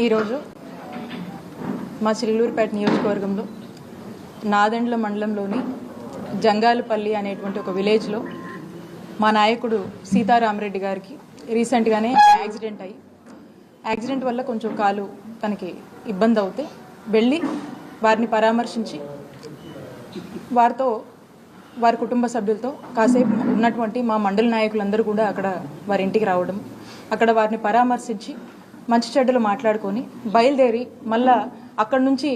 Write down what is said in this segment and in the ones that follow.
ఈరోజు మా చిల్లూరుపేట నియోజకవర్గంలో నాదెండ్ల మండలంలోని జంగాలపల్లి అనేటువంటి ఒక విలేజ్లో మా నాయకుడు సీతారామరెడ్డి గారికి రీసెంట్గానే యాక్సిడెంట్ అయ్యి యాక్సిడెంట్ వల్ల కొంచెం కాలు తనకి ఇబ్బంది అవుతే వెళ్ళి వారిని పరామర్శించి వారితో వారి కుటుంబ సభ్యులతో కాసేపు ఉన్నటువంటి మా మండల నాయకులందరూ కూడా అక్కడ వారి ఇంటికి రావడం అక్కడ వారిని పరామర్శించి మంచి చెడ్డలు మాట్లాడుకొని బయలుదేరి మళ్ళా అక్కడి నుంచి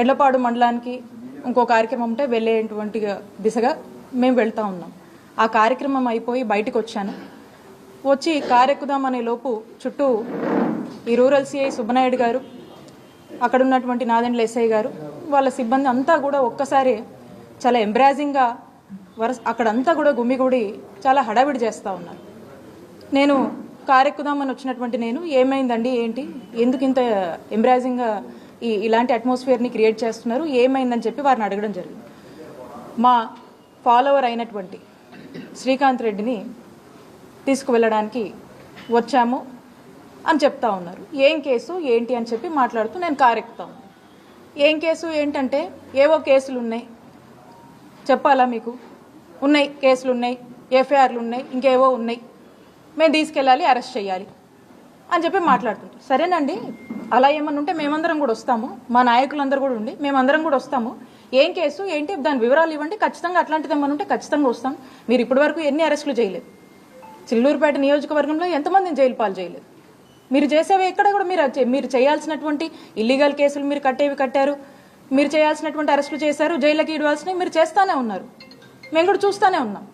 ఎడ్లపాడు మండలానికి ఇంకో కార్యక్రమం ఉంటే వెళ్ళేటువంటి దిశగా మేము వెళ్తూ ఉన్నాం. ఆ కార్యక్రమం అయిపోయి బయటకు వచ్చాను. వచ్చి కారెక్కుదామనే లోపు చుట్టూ ఈ రూరల్ సిఐ సుబ్బనాయుడు గారు అక్కడ ఉన్నటువంటి నాదెండ్ల ఎస్ఐ గారు వాళ్ళ సిబ్బంది అంతా కూడా ఒక్కసారి చాలా ఎంబ్రాజింగ్గా వరస అక్కడంతా కూడా గుమిగూడి చాలా హడావిడి చేస్తూ ఉన్నారు. నేను కారెక్కుదామని వచ్చినటువంటి నేను ఏమైందండి ఏంటి? ఎందుకు ఇంత ఎంబ్రాజింగ్గా ఈ ఇలాంటి అట్మాస్ఫియర్ని క్రియేట్ చేస్తున్నారు? ఏమైందని చెప్పి వారిని అడగడం జరిగింది. మా ఫాలోవర్ అయినటువంటి శ్రీకాంత్ రెడ్డిని తీసుకువెళ్ళడానికి వచ్చాము అని చెప్తా ఉన్నారు. ఏం కేసు ఏంటి అని చెప్పి మాట్లాడుతూ నేను కారెక్కుతా ఏం కేసు ఏంటంటే ఏవో కేసులు ఉన్నాయి చెప్పాలా మీకు? ఉన్నాయి కేసులు ఉన్నాయి ఎఫ్ఐఆర్లు ఉన్నాయి ఇంకేవో ఉన్నాయి. మేము తీసుకెళ్ళాలి అరెస్ట్ చేయాలి అని చెప్పి మాట్లాడుతుంటారు. సరేనండి అలా ఏమన్నా ఉంటే మేమందరం కూడా వస్తాము. మా నాయకులందరూ కూడా ఉండి మేమందరం కూడా వస్తాము. ఏం కేసు ఏంటి? దాని వివరాలు ఇవ్వండి. ఖచ్చితంగా అట్లాంటిది ఏమన్నా ఉంటే ఖచ్చితంగా వస్తాం. మీరు ఇప్పటి వరకు ఎన్ని అరెస్టులు చేయలేదు. చిల్లూరుపేట నియోజకవర్గంలో ఎంతమందిని జైలు పాలు చేయలేదు. మీరు చేసేవి ఎక్కడ కూడా మీరు మీరు చేయాల్సినటువంటి ఇల్లీగల్ కేసులు మీరు కట్టేవి కట్టారు. మీరు చేయాల్సినటువంటి అరెస్టులు చేశారు. జైళ్ళకి ఇవ్వాల్సినవి మీరు చేస్తానే ఉన్నారు. మేము కూడా చూస్తానే ఉన్నాం.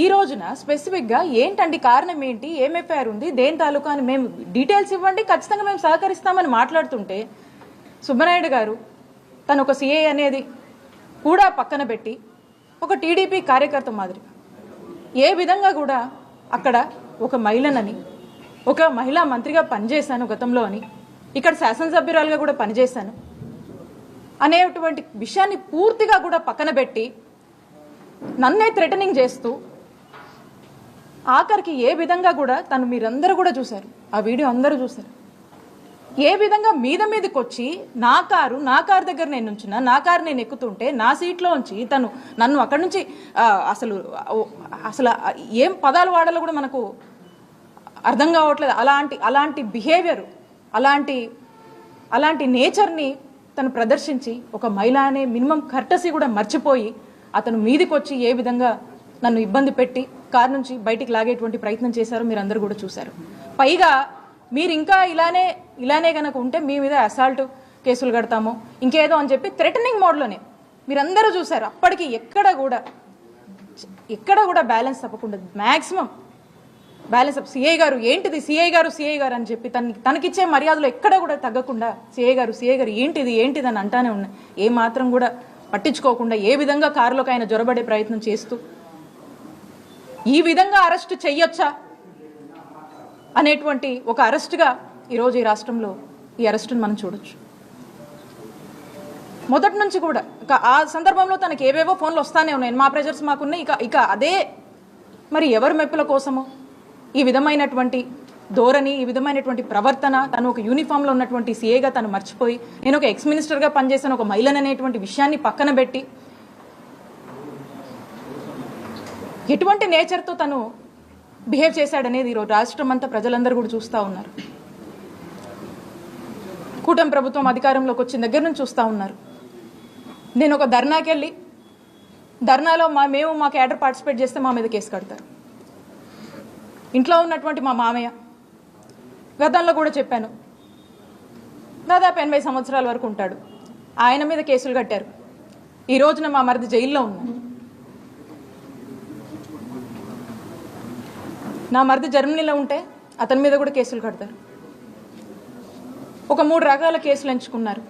ఈ రోజున స్పెసిఫిక్గా ఏంటండి కారణం ఏంటి? ఏం ఎఫ్ఐఆర్ ఉంది? దేని తాలూకా అని మేము డీటెయిల్స్ ఇవ్వండి. ఖచ్చితంగా మేము సహకరిస్తామని మాట్లాడుతుంటే సుబ్బనాయుడు గారు తను ఒక సిఏ అనేది కూడా పక్కన పెట్టి ఒక టీడీపీ కార్యకర్త మాదిరి ఏ విధంగా కూడా అక్కడ ఒక మహిళనని ఒక మహిళా మంత్రిగా పనిచేశాను గతంలో అని ఇక్కడ శాసనసభ్యురాలుగా కూడా పనిచేశాను అనేటువంటి విషయాన్ని పూర్తిగా కూడా పక్కన పెట్టి నన్నే థ్రెటనింగ్ చేస్తూ ఆఖరికి ఏ విధంగా కూడా తను మీరందరూ కూడా చూశారు. ఆ వీడియో అందరూ చూశారు. ఏ విధంగా మీద మీదకి వచ్చి నా కారు నా కారు దగ్గర నేను ఉంచిన నా కారు నేను ఎక్కుతుంటే నా సీట్లో ఉంచి తను నన్ను అక్కడి నుంచి అసలు అసలు ఏం పదాలు వాడాలో కూడా మనకు అర్థం కావట్లేదు. అలాంటి అలాంటి బిహేవియర్ అలాంటి అలాంటి నేచర్ని తను ప్రదర్శించి ఒక మహిళ అనే మినిమం కర్టసీ కూడా మర్చిపోయి అతను మీదికి వచ్చి ఏ విధంగా నన్ను ఇబ్బంది పెట్టి కారు నుంచి బయటికి లాగేటువంటి ప్రయత్నం చేశారు మీరు అందరూ కూడా చూశారు. పైగా మీరు ఇంకా ఇలానే ఇలానే కనుక ఉంటే మీ మీద అసాల్ట్ కేసులు కడతాము ఇంకేదో అని చెప్పి థ్రెటనింగ్ మోడ్లోనే మీరందరూ చూశారు. అప్పటికి ఎక్కడ కూడా ఎక్కడ కూడా బ్యాలెన్స్ తప్పకుండా మ్యాక్సిమం బ్యాలెన్స్ అప్ సిఐ గారు ఏంటిది సిఐ గారు సిఐ గారు అని చెప్పి తనకి తనకిచ్చే మర్యాదలు ఎక్కడ కూడా తగ్గకుండా సిఐ గారు సిఐ గారు ఏంటిది ఏంటిది అని అంటానే ఉన్నాయి ఏ మాత్రం కూడా పట్టించుకోకుండా ఏ విధంగా కారులోకి ఆయన జొరబడే ప్రయత్నం చేస్తూ ఈ విధంగా అరెస్ట్ చెయ్యొచ్చా? అనేటువంటి ఒక అరెస్ట్గా ఈరోజు ఈ రాష్ట్రంలో ఈ అరెస్టును మనం చూడొచ్చు. మొదటి నుంచి కూడా ఆ సందర్భంలో తనకి ఏవేవో ఫోన్లు వస్తానే ఉన్నాయి. మా ప్రెజర్స్ మాకున్నాయి. ఇక ఇక అదే మరి ఎవరి మెప్పుల కోసమో? ఈ విధమైనటువంటి ధోరణి ఈ విధమైనటువంటి ప్రవర్తన తను ఒక యూనిఫామ్లో ఉన్నటువంటి సీఏగా తను మర్చిపోయి నేను ఒక ఎక్స్ మినిస్టర్గా పనిచేసిన ఒక మహిళననేటువంటి విషయాన్ని పక్కన పెట్టి ఎటువంటి నేచర్తో తను బిహేవ్ చేశాడనేది ఈరోజు రాష్ట్రం అంతా ప్రజలందరూ కూడా చూస్తూ ఉన్నారు. కూటమి ప్రభుత్వం అధికారంలోకి వచ్చిన దగ్గర నుంచి చూస్తూ ఉన్నారు. నేను ఒక ధర్నాకి వెళ్ళి ధర్నాలో మా మేము మా క్యాడర్ పార్టిసిపేట్ చేస్తే మా మీద కేసు కడతారు. ఇంట్లో ఉన్నటువంటి మా మామయ్య గతంలో కూడా చెప్పాను. దాదాపు ఎనభై సంవత్సరాల వరకు ఉంటాడు. ఆయన మీద కేసులు కట్టారు. ఈ రోజున మా మరిది జైల్లో ఉన్నారు. నా మరిది జర్మనీలో ఉంటే అతని మీద కూడా కేసులు కడతారు. ఒక మూడు రకాల కేసులు ఎంచుకున్నారు.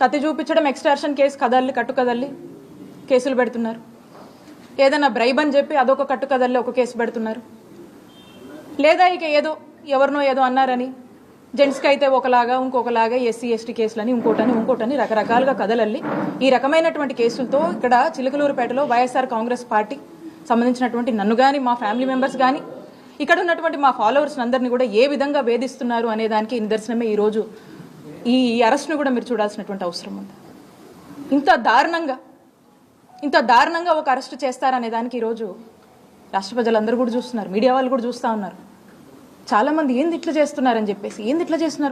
కత్తి చూపించడం ఎక్స్టార్షన్ కేసు కదల్లి కట్టు కదల్లి కేసులు పెడుతున్నారు. ఏదైనా బ్రైబ్ అని చెప్పి అదొక కట్టు కదల్లి ఒక కేసు పెడుతున్నారు. లేదా ఇక ఏదో ఎవరినో ఏదో అన్నారని జెంట్స్కి అయితే ఒకలాగా ఇంకొకలాగా ఎస్సీ ఎస్టీ కేసులని ఇంకోటని ఇంకోటని రకరకాలుగా కదలల్లి ఈ రకమైనటువంటి కేసులతో ఇక్కడ చిలుకలూరుపేటలో వైఎస్ఆర్ కాంగ్రెస్ పార్టీ సంబంధించినటువంటి నన్ను కానీ మా ఫ్యామిలీ మెంబర్స్ కానీ ఇక్కడ ఉన్నటువంటి మా ఫాలోవర్స్ అందరినీ కూడా ఏ విధంగా వేధిస్తున్నారు అనే దానికి నిదర్శనమే ఈరోజు ఈ అరెస్ట్ను కూడా మీరు చూడాల్సినటువంటి అవసరం ఉంది. ఇంత దారుణంగా ఇంత దారుణంగా ఒక అరెస్ట్ చేస్తారనే దానికి ఈరోజు రాష్ట్ర ప్రజలందరూ కూడా చూస్తున్నారు మీడియా వాళ్ళు కూడా చూస్తూ ఉన్నారు. చాలామంది ఏంది ఇట్లా చేస్తున్నారని చెప్పేసి ఏంది ఇట్లా చేస్తున్నారు?